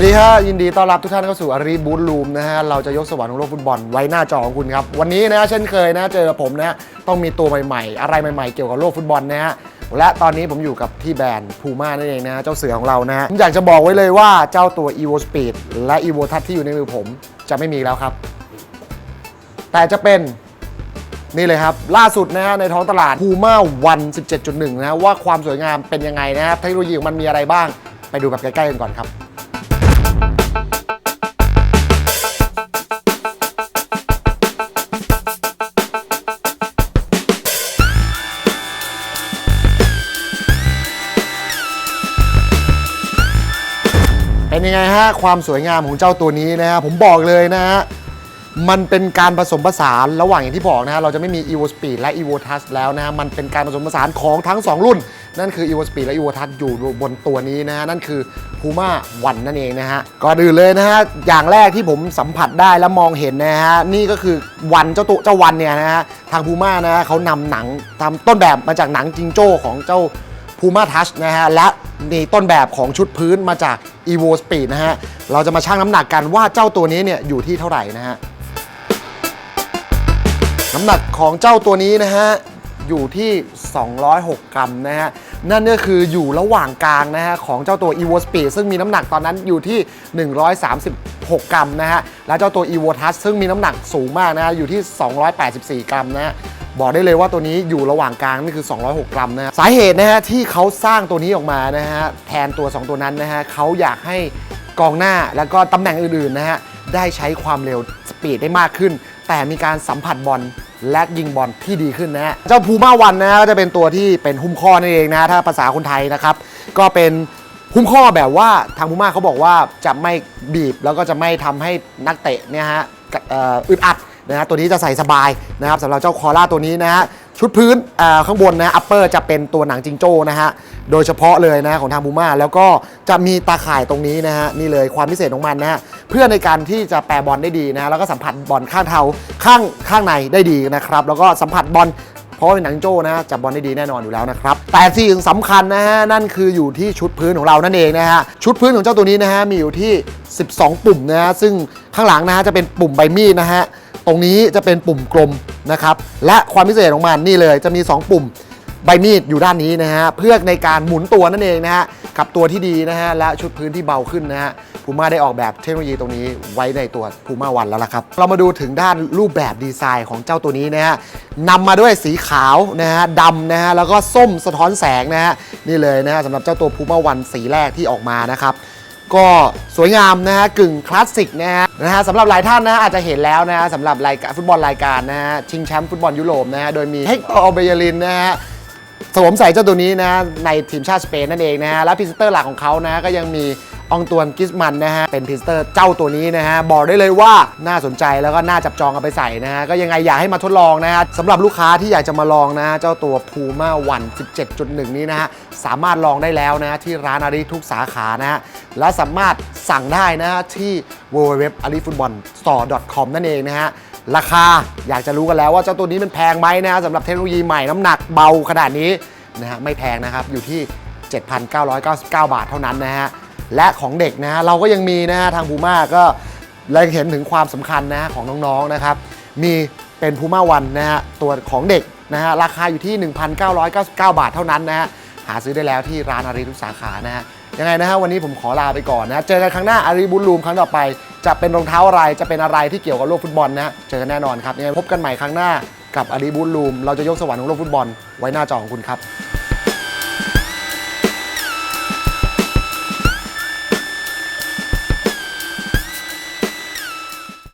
วัสดีฮะยินดีต้อนรับทุกท่านเข้าสู่อารีบูธรูมนะฮะเราจะยกสวรรค์ของโลกฟุตบอลไว้หน้าจอของคุณครับ วันนี้นะเช่นเคยนะเจอผมนะต้องมีตัวใหม่ๆ อะไรใหม่ๆ เกี่ยวกับโลกฟุตบอลนะฮะและตอนนี้ผมอยู่กับที่แบรนด์พูม่านั่นเองนะเจ้าเสือของเรานะผมอยากจะบอกไว้เลยว่าเจ้าตัว evo speed และ evo touch ที่อยู่ในมือผมจะไม่มีแล้วครับ แต่จะเป็นนี่เลยครับ ล่าสุดนะฮะในท้องตลาด Puma One 17.1นะฮะว่าความสวยงามเป็นยังไงนะฮะเทคโนโลยีของมันมีอะไรบ้าง ไปดูแบบใกล้ๆกันก่อนครับ เป็นยังไงฮะความสวยงามของเจ้าตัวนี้นะฮะผมบอกเลยนะฮะมันเป็นการผสมผสานระหว่างอย่างที่บอกนะฮะเราจะไม่มี evo speed และ evo touch แล้วนะฮะมันเป็นการผสมผสานของทั้ง 2 รุ่น นั่นคือ evo speed และ evo touch อยู่บนตัวนี้นะฮะนั่นคือ puma one นั่นเองนะฮะก่อนอื่นเลยนะฮะอย่างแรกที่ผมสัมผัสได้และมองเห็นนะฮะนี่ก็คือวันเจ้าตัวเจ้าวันเนี่ยนะฮะทาง puma นะฮะเขานำหนังทำต้นแบบมาจากหนังจิงโจ้ของเจ้า Puma Touch นะฮะ และนี่ต้นแบบของชุดพื้นมาจาก Evo Speed นะฮะ เราจะมาชั่งน้ำหนักกันว่าเจ้าตัวนี้เนี่ยอยู่ที่เท่าไหร่นะฮะ น้ำหนักของเจ้าตัวนี้นะฮะ อยู่ที่ 206 กรัมนะฮะ นั่นก็คืออยู่ระหว่างกลางนะฮะของเจ้าตัว Evo Speed ซึ่งมีน้ำหนักตอนนั้นอยู่ที่ 136 กรัมนะฮะ และเจ้าตัว Evo Touch ซึ่งมีน้ำหนักสูงมากนะฮะอยู่ที่ 284 กรัมนะฮะบอกได้เลยว่าตัวนี้อยู่ระหว่างกลางนี่คือ 206 กรัมนะฮะสาเหตุนะฮะที่เขาสร้างตัวนี้ออกมานะฮะแทนตัว 2 ตัวนั้นนะฮะเขาอยากให้กองหน้าแล้วก็ตำแหน่งอื่นๆนะฮะได้ใช้ความเร็วสปีดได้มากขึ้น แต่มีการสัมผัสบอลและยิงบอลที่ดีขึ้นนะฮะเจ้าพูม่าวันนะฮะก็จะเป็นตัวที่เป็นหุ้มข้อนั่นเองนะถ้าภาษาคนไทยนะครับ ก็เป็นหุ้มข้อแบบว่าทางพูม่าเขาบอกว่าจะไม่บีบแล้วก็จะไม่ทำให้นักเตะเนี่ยฮะอึดอัดนะฮะตัวนี้จะใส่สบายนะครับสำหรับเจ้าคอร่าตัวนี้นะฮะ ชุดพื้นอ่าข้างบนนะอัปเปอร์จะเป็นตัวหนังจิงโจ้นะฮะโดยเฉพาะเลยนะของทางบูมาแล้วก็จะมีตาข่ายตรงนี้นะฮะนี่เลยความพิเศษของมันนะฮะเพื่อในการที่จะแปรบอลได้ดีนะฮะแล้วก็สัมผัสบอลข้างเท้าข้างข้างในได้ดีนะครับแล้วก็สัมผัสบอลเพราะว่าเป็นหนังโจ้นะฮะจับบอลได้ดีแน่นอนอยู่แล้วนะครับ แต่สิ่งสำคัญนะฮะนั่นคืออยู่ที่ชุดพื้นของเรานั่นเองนะฮะชุดพื้นของเจ้าตัวนี้นะฮะมีอยู่ที่ 12 ปุ่มนะฮะซึ่งข้างหลังนะฮะจะเป็นปุ่มใบมีดนะฮะ ตรงนี้จะเป็นปุ่มกลมนะครับ และความพิเศษของมันนี่เลยจะมี 2 ปุ่มใบมีดอยู่ด้านนี้นะฮะเพื่อในการหมุนตัวนั่นเองนะฮะกับตัวที่ดีนะฮะและชุดพื้นที่เบาขึ้นนะฮะพูม่าได้ออกแบบเทคโนโลยีตรงนี้ไว้ในตัวพูม่าวันแล้วล่ะครับ เรามาดูถึงด้านรูปแบบดีไซน์ของเจ้าตัวนี้นะฮะนำมาด้วยสีขาวนะฮะดำนะฮะแล้วก็ส้มสะท้อนแสงนะฮะนี่เลยนะฮะสำหรับเจ้าตัวพูม่าวันสีแรกที่ออกมานะครับ ก็สวยงามนะฮะกึ่งคลาสสิกนะฮะนะฮะสำหรับหลายท่านนะอาจจะเห็นแล้วนะฮะสำหรับรายการฟุตบอลรายการนะฮะชิงแชมป์ฟุตบอลยุโรปนะฮะโดยมีเฮกเตอร์อเบยลินนะฮะสวมใส่เจ้าตัวนี้นะฮะในทีมชาติสเปนนั่นเองนะฮะและพรีเซเตอร์หลักของเขานะก็ยังมีองตวนกิสมันนะฮะ เป็นพรีเตอร์เจ้าตัวนี้นะฮะ บอกได้เลยว่าน่าสนใจแล้วก็น่าจับจองเอาไปใส่นะฮะ ก็ยังไงอยากให้มาทดลองนะฮะสำหรับลูกค้าที่อยากจะมาลองนะฮะ เจ้าตัว Puma One 17.1 นี้นะฮะ สามารถลองได้แล้วนะที่ร้านอารีทุกสาขานะฮะและสามารถสั่งได้นะที่ www.arifootballstore.com นั่นเองนะฮะราคาอยากจะรู้กันแล้วว่าเจ้าตัวนี้มันแพงไหมนะสำหรับเทคโนโลยีใหม่น้ำหนักเบาขนาดนี้นะฮะไม่แพงนะครับอยู่ที่ 7,999 บาทเท่านั้นนะฮะและของเด็กนะฮะเราก็ยังมีนะฮะทางพูม่าก็เราเห็นถึงความสำคัญนะฮะของน้องๆนะครับมีเป็นพูม่าวันนะฮะตัวของเด็กนะฮะราคาอยู่ที่ 1,999 บาทเท่านั้นนะฮะ หาซื้อได้แล้วที่ร้านอารีทุกสาขานะฮะยังไงนะฮะวันนี้ผมขอลาไปก่อนนะเจอกันครั้งหน้าอารีบุญลูมครั้งต่อไป จะเป็นรองเท้าอะไรจะเป็นอะไรที่เกี่ยวกับโลกฟุตบอลนะฮะเจอกันแน่นอนครับยังไงพบกันใหม่ครั้งหน้ากับอารีบุญลูมเราจะยกสวรรค์ของโลกฟุตบอลไว้หน้าจอของคุณครับ